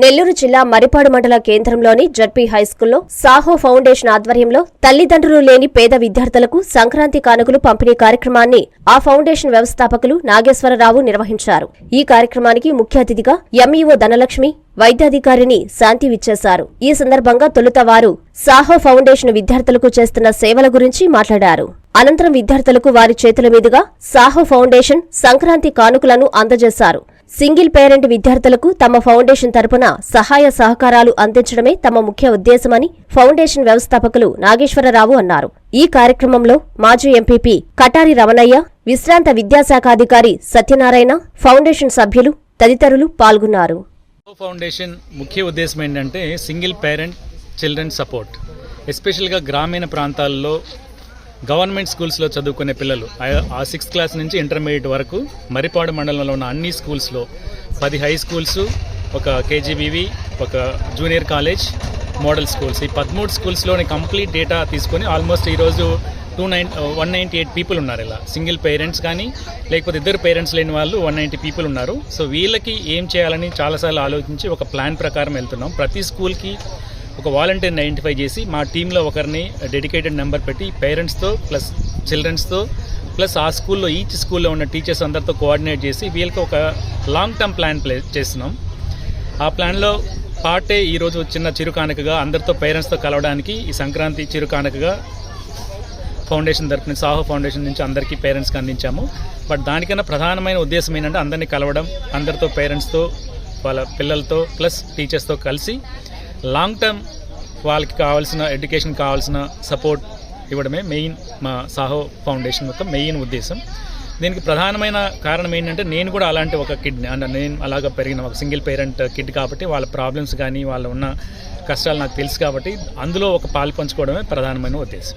నెల్లూరు జిల్లా మరిపాడు మండల కేంద్రంలోని జడ్పీ హైస్కూల్లో సాహో ఫౌండేషన్ ఆధ్వర్యంలో తల్లిదండ్రులు లేని పేద విద్యార్థులకు సంక్రాంతి కానుకలు పంపిణీ కార్యక్రమాన్ని ఆ ఫౌండేషన్ వ్యవస్థాపకులు నాగేశ్వరరావు నిర్వహించారు. ఈ కార్యక్రమానికి ముఖ్య అతిథిగా ఎంఈఓ ధనలక్ష్మి వైద్యాధికారిని శాంతి విచ్చేశారు. ఈ సందర్భంగా తొలుత వారు సాహో ఫౌండేషన్ విద్యార్థులకు చేస్తున్న సేవల గురించి మాట్లాడారు. అనంతరం విద్యార్థులకు వారి చేతుల మీదుగా సాహో ఫౌండేషన్ సంక్రాంతి కానుకలను అందజేశారు. సింగిల్ పేరెంట్ విద్యార్థులకు తమ ఫౌండేషన్ తరపున సహాయ సహకారాలు అందించడమే తమ ముఖ్య ఉద్దేశమని ఫౌండేషన్ వ్యవస్థాపకులు నాగేశ్వరరావు అన్నారు. ఈ కార్యక్రమంలో మాజీ ఎంపీపీ కటారి రమణయ్య విశ్రాంత విద్యాశాఖాధికారి సత్యనారాయణ ఫౌండేషన్ సభ్యులు తదితరులు పాల్గొన్నారు. ఫౌండేషన్ ముఖ్య ఉద్దేశం ఏంటంటే సింగిల్ పేరెంట్ చిల్డ్రన్ సపోర్ట్. ఎస్పెషల్గా గ్రామీణ ప్రాంతాల్లో గవర్నమెంట్ స్కూల్స్లో చదువుకునే పిల్లలు ఆ- సిక్స్త్ క్లాస్ నుంచి ఇంటర్మీడియట్ వరకు మరిపాడు మండలంలో ఉన్న అన్ని స్కూల్స్లో పది హై స్కూల్స్ ఒక కేజీబీవి ఒక జూనియర్ కాలేజ్ మోడల్ స్కూల్స్ ఈ పదమూడు స్కూల్స్లోని కంప్లీట్ డేటా తీసుకొని ఆల్మోస్ట్ ఈరోజు two nine one ninety eight people ఉన్నారు ఇలా. సింగిల్ పేరెంట్స్ కానీ లేకపోతే ఇద్దరు పేరెంట్స్ లేని వాళ్ళు వన్ నైంటీ పీపుల్ ఉన్నారు. సో వీళ్ళకి ఏం చేయాలని చాలాసార్లు ఆలోచించి ఒక ప్లాన్ ప్రకారం వెళ్తున్నాం. ప్రతి స్కూల్కి ఒక వాలంటీర్ని ఐడెంటిఫై చేసి మా టీంలో ఒకరిని డెడికేటెడ్ నెంబర్ పెట్టి పేరెంట్స్తో ప్లస్ చిల్డ్రన్స్తో ప్లస్ ఆ స్కూల్లో ఈచ్ స్కూల్లో ఉన్న టీచర్స్ అందరితో కోఆర్డినేట్ చేసి వీళ్ళకి ఒక లాంగ్ టర్మ్ ప్లాన్ ప్లే చేస్తున్నాం. ఆ ప్లాన్లో పార్టే ఈరోజు చిన్న చిరుకానుకగా అందరితో పేరెంట్స్తో కలవడానికి ఈ సంక్రాంతి చిరుకానుకగా ఫౌండేషన్ తరఫున సాహో ఫౌండేషన్ నుంచి అందరికీ పేరెంట్స్కి అందించాము. బట్ దానికన్నా ప్రధానమైన ఉద్దేశం ఏంటంటే అందరినీ కలవడం అందరితో పేరెంట్స్తో వాళ్ళ పిల్లలతో ప్లస్ టీచర్స్తో కలిసి లాంగ్ టర్మ్ వాళ్ళకి కావాల్సిన ఎడ్యుకేషన్ కావాల్సిన సపోర్ట్ ఇవ్వడమే మెయిన్ మా సాహో ఫౌండేషన్ యొక్క మెయిన్ ఉద్దేశం. దీనికి ప్రధానమైన కారణం ఏంటంటే నేను కూడా అలాంటి ఒక కిడ్ అంటే నేను అలాగ పెరిగిన ఒక సింగిల్ పేరెంట్ కిడ్ కాబట్టి వాళ్ళ ప్రాబ్లమ్స్ కానీ వాళ్ళ ఉన్న కష్టాలు నాకు తెలుసు కాబట్టి అందులో ఒక పాలు పంచుకోవడమే ప్రధానమైన ఉద్దేశం.